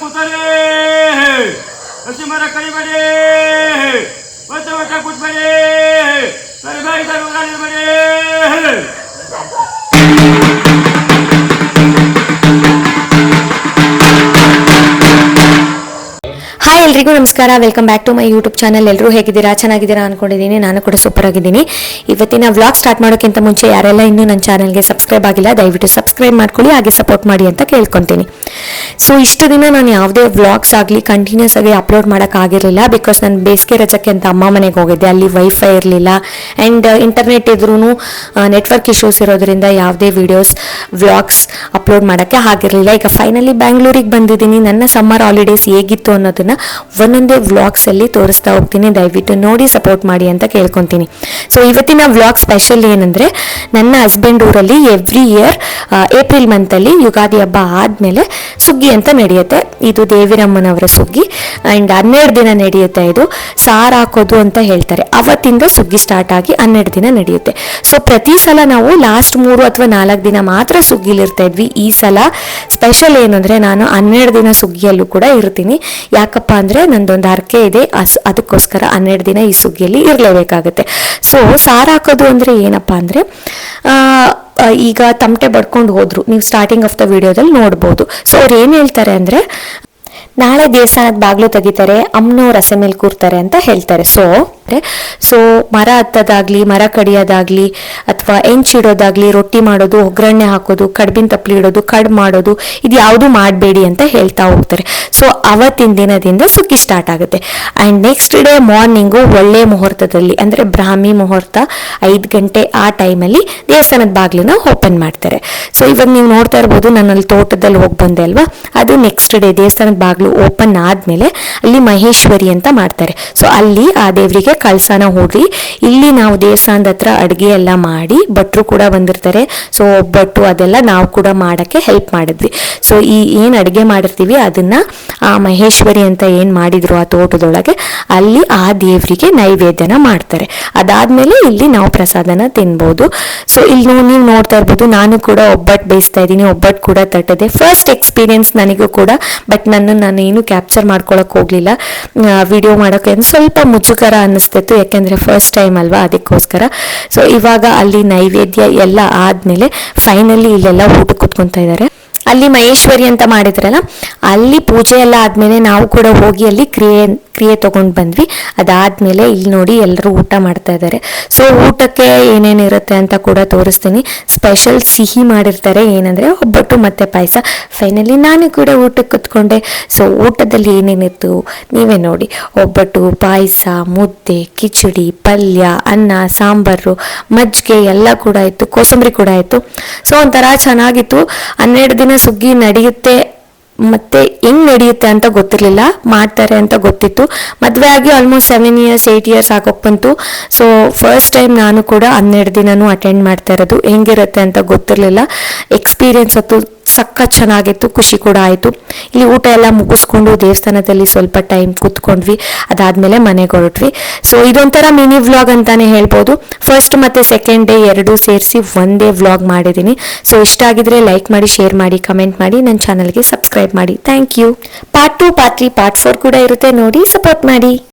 कुतरे नरसिंह कळीमध्ये वचवटा कुटमध्ये सरभाई दरोगाने ಎಲ್ರಿಗೂ ನಮಸ್ಕಾರ. Welcome back to my YouTube channel ಎಲ್ಲರೂ ಹೇಗಿದ್ದೀರಾ? ಚೆನ್ನಾಗಿದ್ದೀರಾ ಅನ್ಕೊಂಡಿದ್ದೀನಿ. ನಾನು ಕೂಡ ಸೂಪರ್ ಆಗಿದ್ದೀನಿ. ಇವತ್ತಿನ ವ್ಲಾಗ್ ಸ್ಟಾರ್ಟ್ ಮಾಡೋಕ್ಕಿಂತ ಮುಂಚೆ ಯಾರೆಲ್ಲ ಇನ್ನೂ ನನ್ನ ಚಾನಲ್ಗೆ ಸಬ್ಸ್ಕ್ರೈಬ್ ಆಗಿಲ್ಲ, ದಯವಿಟ್ಟು ಸಬ್ಸ್ಕ್ರೈಬ್ ಮಾಡ್ಕೊಳ್ಳಿ, ಹಾಗೆ ಸಪೋರ್ಟ್ ಮಾಡಿ ಅಂತ ಕೇಳ್ಕೊತೀನಿ. ಸೊ ಇಷ್ಟು ದಿನ ನಾನು ಯಾವುದೇ ವ್ಲಾಗ್ಸ್ ಆಗಲಿ ಕಂಟಿನ್ಯೂಸ್ ಆಗಿ ಅಪ್ಲೋಡ್ ಮಾಡೋಕ್ಕಾಗಿರಲಿಲ್ಲ ಬಿಕಾಸ್ ನಾನು ಬೇಸಿಗೆ ರಜಕ್ಕೆ ಅಂತ ಅಮ್ಮ ಮನೆಗೆ ಹೋಗಿದ್ದೆ. ಅಲ್ಲಿ ವೈಫೈ ಇರಲಿಲ್ಲ. ಆ್ಯಂಡ್ ಇಂಟರ್ನೆಟ್ ಇದ್ರೂ ನೆಟ್ವರ್ಕ್ ಇಶ್ಯೂಸ್ ಇರೋದ್ರಿಂದ ಯಾವುದೇ ವಿಡಿಯೋಸ್ ವ್ಲಾಗ್ಸ್ ಅಪ್ಲೋಡ್ ಮಾಡೋಕ್ಕೆ ಆಗಿರಲಿಲ್ಲ. ಈಗ ಫೈನಲಿ ಬ್ಯಾಂಗ್ಳೂರಿಗೆ ಬಂದಿದ್ದೀನಿ. ನನ್ನ ಸಮ್ಮರ್ ಹಾಲಿಡೇಸ್ ಹೇಗಿತ್ತು ಅನ್ನೋದನ್ನ ಒಂದೊಂದೇ ವ್ಲಾಗ್ಸಲ್ಲಿ ತೋರಿಸ್ತಾ ಹೋಗ್ತೀನಿ. ದಯವಿಟ್ಟು ನೋಡಿ ಸಪೋರ್ಟ್ ಮಾಡಿ ಅಂತ ಕೇಳ್ಕೊತೀನಿ. ಸೊ ಇವತ್ತಿನ ವ್ಲಾಗ್ ಸ್ಪೆಷಲ್ ಏನಂದ್ರೆ, ನನ್ನ ಹಸ್ಬೆಂಡ್ ಊರಲ್ಲಿ ಎವ್ರಿ ಇಯರ್ ಏಪ್ರಿಲ್ ಮಂತಲ್ಲಿ ಯುಗಾದಿ ಹಬ್ಬ ಆದಮೇಲೆ ಸುಗ್ಗಿ ಅಂತ ನಡೆಯುತ್ತೆ. ಇದು ದೇವಿರಮ್ಮನವರ ಸುಗ್ಗಿ. ಆ್ಯಂಡ್ ಹನ್ನೆರಡು ದಿನ ನಡೆಯುತ್ತೆ ಇದು. ಸಾರು ಹಾಕೋದು ಅಂತ ಹೇಳ್ತಾರೆ. ಅವತ್ತಿಂದ ಸುಗ್ಗಿ ಸ್ಟಾರ್ಟ್ ಆಗಿ ಹನ್ನೆರಡು ದಿನ ನಡೆಯುತ್ತೆ. ಸೊ ಪ್ರತಿ ಸಲ ನಾವು ಲಾಸ್ಟ್ ಮೂರು ಅಥವಾ ನಾಲ್ಕು ದಿನ ಮಾತ್ರ ಸುಗ್ಗಿಲಿರ್ತಾ ಇದ್ವಿ. ಈ ಸಲ ಸ್ಪೆಷಲ್ ಏನಂದ್ರೆ, ನಾನು ಹನ್ನೆರಡು ದಿನ ಸುಗ್ಗಿಯಲ್ಲೂ ಕೂಡ ಇರ್ತೀನಿ. ಯಾಕಪ್ಪ ಅಂದ್ರೆ ನಂದೊಂದು ಹರಕೆ ಇದೆ. ಅಸ್ ಅದಕ್ಕೋಸ್ಕರ ಹನ್ನೆರಡು ದಿನ ಈ ಸುಗ್ಗಿಯಲ್ಲಿ ಇರಲೇಬೇಕಾಗುತ್ತೆ. ಸೊ ಸಾರು ಹಾಕೋದು ಅಂದ್ರೆ ಏನಪ್ಪಾ ಅಂದ್ರೆ ಈಗ ತಮಟೆ ಬಡ್ಕೊಂಡು ಹೋದ್ರು. ನೀವು ಸ್ಟಾರ್ಟಿಂಗ್ ಆಫ್ ದ ವಿಡಿಯೋದಲ್ಲಿ ನೋಡ್ಬೋದು. ಸೊ ಅವ್ರು ಏನು ಹೇಳ್ತಾರೆ ಅಂದ್ರೆ, ನಾಳೆ ದೇವಸ್ಥಾನದ ಬಾಗ್ಲು ತೆಗಿತಾರೆ, ಅಮ್ಮನವ್ರ ರಸೆ ಮೇಲೆ ಕೂರ್ತಾರೆ ಅಂತ ಹೇಳ್ತಾರೆ. ಸೊ ಸೊ ಮರ ಹತ್ತದಾಗ್ಲಿ, ಮರ ಕಡಿಯೋದಾಗ್ಲಿ ಅಥವಾ ಹೆಂಚಿಡೋದಾಗ್ಲಿ, ರೊಟ್ಟಿ ಮಾಡೋದು, ಒಗ್ಗರಣೆ ಹಾಕೋದು, ಕಡ್ಬಿನ ತಪ್ಪಲಿ ಇಡೋದು, ಕಡ್ ಮಾಡೋದು, ಇದು ಯಾವುದು ಮಾಡಬೇಡಿ ಅಂತ ಹೇಳ್ತಾ ಹೋಗ್ತಾರೆ. ಸೊ ಅವತ್ತಿನ ದಿನದಿಂದ ಸುಗ್ಗಿ ಸ್ಟಾರ್ಟ್ ಆಗುತ್ತೆ. ಆ್ಯಂಡ್ ನೆಕ್ಸ್ಟ್ ಡೇ ಮಾರ್ನಿಂಗು ಒಳ್ಳೆ ಮುಹೂರ್ತದಲ್ಲಿ, ಅಂದರೆ ಬ್ರಾಹ್ಮಿ ಮುಹೂರ್ತ ಐದು ಗಂಟೆ ಆ ಟೈಮಲ್ಲಿ ದೇವಸ್ಥಾನದ ಬಾಗಿಲನ್ನ ಓಪನ್ ಮಾಡ್ತಾರೆ. ಸೊ ಇವಾಗ ನೀವು ನೋಡ್ತಾ ಇರ್ಬೋದು ನಾನು ಅಲ್ಲಿ ತೋಟದಲ್ಲಿ ಹೋಗಿ ಬಂದೆ ಅಲ್ವಾ? ಅದು ನೆಕ್ಸ್ಟ್ ಡೇ ದೇವಸ್ಥಾನದ ಬಾಗಿಲು ಓಪನ್ ಆದಮೇಲೆ ಅಲ್ಲಿ ಮಹೇಶ್ವರಿ ಅಂತ ಮಾಡ್ತಾರೆ. ಸೊ ಅಲ್ಲಿ ಆ ದೇವರಿಗೆ ಕಳಸನ ಹೂಡಿ ಇಲ್ಲಿ ನಾವು ದೇವಸ್ಥಾನದ ಹತ್ರ ಅಡುಗೆ ಎಲ್ಲ ಮಾಡಿ ಭಟ್ರು ಕೂಡ ಬಂದಿರ್ತಾರೆ. ಸೊ ಒಬ್ಬಟ್ಟು ಅದೆಲ್ಲ ನಾವು ಕೂಡ ಮಾಡೋಕ್ಕೆ ಹೆಲ್ಪ್ ಮಾಡಿದ್ವಿ. ಸೊ ಈ ಏನು ಅಡುಗೆ ಮಾಡಿರ್ತೀವಿ ಅದನ್ನ ಆ ಮಹೇಶ್ವರಿ ಅಂತ ಏನು ಮಾಡಿದ್ರು ಆ ತೋಟದೊಳಗೆ, ಅಲ್ಲಿ ಆ ದೇವರಿಗೆ ನೈವೇದ್ಯನ ಮಾಡ್ತಾರೆ. ಅದಾದ್ಮೇಲೆ ಇಲ್ಲಿ ನಾವು ಪ್ರಸಾದನ ತಿನ್ಬೋದು. ಸೊ ಇಲ್ಲಿ ನೀವು ನೋಡ್ತಾ ಇರ್ಬೋದು, ನಾನು ಕೂಡ ಒಬ್ಬಟ್ಟು ಬೇಯಿಸ್ತಾ ಇದ್ದೀನಿ, ಒಬ್ಬಟ್ಟು ಕೂಡ ತಟ್ಟದೆ. ಫಸ್ಟ್ ಎಕ್ಸ್ಪೀರಿಯನ್ಸ್ ನನಗೂ ಕೂಡ ಬಟ್ ನನ್ನ, ನಾನು ಏನು ಕ್ಯಾಪ್ಚರ್ ಮಾಡ್ಕೊಳಕ್ಕೆ ಹೋಗಲಿಲ್ಲ. ವಿಡಿಯೋ ಮಾಡೋಕೆ ಸ್ವಲ್ಪ ಮುಜುಗರ ಅನ್ನಿಸ್ತಿತ್ತು ಯಾಕೆಂದರೆ ಫಸ್ಟ್ ಟೈಮ್ ಅಲ್ವಾ ಅದಕ್ಕೋಸ್ಕರ. ಸೊ ಇವಾಗ ಅಲ್ಲಿ ನೈವೇದ್ಯ ಎಲ್ಲ ಆದ್ಮೇಲೆ ಫೈನಲಿ ಇಲ್ಲೆಲ್ಲ ಊಟ ಕೂತ್ಕೊಂತಾ ಇದ್ದಾರೆ ಅಲ್ಲಿ ಮಹೇಶ್ವರಿ ಅಂತ ಮಾಡಿದ್ರಲ್ಲ, ಅಲ್ಲಿ ಪೂಜೆ ಎಲ್ಲ ಆದ್ಮೇಲೆ ನಾವು ಕೂಡ ಹೋಗಿ ಅಲ್ಲಿ ಕ್ರಿಯೆ ಕ್ರಿಯೆ ತಗೊಂಡು ಬಂದ್ವಿ. ಅದಾದ್ಮೇಲೆ ಇಲ್ಲಿ ನೋಡಿ ಎಲ್ಲರೂ ಊಟ ಮಾಡ್ತಾ ಇದ್ದಾರೆ. ಸೊ ಊಟಕ್ಕೆ ಏನೇನಿರುತ್ತೆ ಅಂತ ಕೂಡ ತೋರಿಸ್ತೀನಿ. ಸ್ಪೆಷಲ್ ಸಿಹಿ ಮಾಡಿರ್ತಾರೆ. ಏನಂದ್ರೆ ಒಬ್ಬಟ್ಟು ಮತ್ತೆ ಪಾಯಸ. ಫೈನಲಿ ನಾನು ಕೂಡ ಊಟಕ್ಕೆ ಕುತ್ಕೊಂಡೆ. ಸೊ ಊಟದಲ್ಲಿ ಏನೇನಿತ್ತು? ನೀವೇ ನೋಡಿ. ಒಬ್ಬಟ್ಟು, ಪಾಯಸ, ಮುದ್ದೆ, ಕಿಚಡಿ, ಪಲ್ಯ, ಅನ್ನ, ಸಾಂಬಾರು, ಮಜ್ಜಿಗೆ ಎಲ್ಲ ಕೂಡ ಇತ್ತು ಕೋಸಂಬರಿ ಕೂಡ ಇತ್ತು ಸೊ ಒಂಥರ ಚೆನ್ನಾಗಿತ್ತು. ಹನ್ನೆರಡು ದಿನ ಸುಗ್ಗಿ ನಡೆಯುತ್ತೆ. ಮತ್ತೆ ಹೆಂಗ್ ನಡೆಯುತ್ತೆ ಅಂತ ಗೊತ್ತಿರಲಿಲ್ಲ, ಮಾಡ್ತಾರೆ ಅಂತ ಗೊತ್ತಿತ್ತು. ಮದುವೆ ಆಗಿ almost seven years eight years ಆಗೋಕ್ ಬಂತು. ಸೊ ಫಸ್ಟ್ ಟೈಮ್ ನಾನು ಕೂಡ ಹನ್ನೆರಡು ದಿನನೂ ಅಟೆಂಡ್ ಮಾಡ್ತಾ ಇರೋದು. ಹೆಂಗಿರುತ್ತೆ ಅಂತ ಗೊತ್ತಿರಲಿಲ್ಲ. ಎಕ್ಸ್ಪೀರಿಯನ್ಸ್ ಅದು ಸಖತ್ ಚೆನ್ನಾಗಿತ್ತು, ಖುಷಿ ಕೂಡ ಆಯಿತು. ಇಲ್ಲಿ ಊಟ ಎಲ್ಲ ಮುಗಿಸ್ಕೊಂಡು ದೇವಸ್ಥಾನದಲ್ಲಿ ಸ್ವಲ್ಪ ಟೈಮ್ ಕೂತ್ಕೊಂಡ್ವಿ. ಅದಾದಮೇಲೆ ಮನೆಗೆ ಹೊರಟ್ವಿ. ಸೊ ಇದೊಂಥರ ಮಿನಿ ವ್ಲಾಗ್ ಅಂತಾನೆ ಹೇಳ್ಬೋದು. ಫಸ್ಟ್ ಮತ್ತೆ ಸೆಕೆಂಡ್ ಡೇ ಎರಡೂ ಸೇರಿಸಿ ಒಂದೇ ವ್ಲಾಗ್ ಮಾಡಿದ್ದೀನಿ. ಸೊ ಇಷ್ಟ ಆಗಿದ್ರೆ ಲೈಕ್ ಮಾಡಿ ಶೇರ್ ಮಾಡಿ ಕಮೆಂಟ್ ಮಾಡಿ. ನನ್ನ ಚಾನಲ್ಗೆ ಸಬ್ಸ್ಕ್ರೈಬ್ ಮಾಡಿ. Thank you part two part three part four ಕೂಡ ಇರುತ್ತೆ ನೋಡಿ. ಸಪೋರ್ಟ್ ಮಾಡಿ.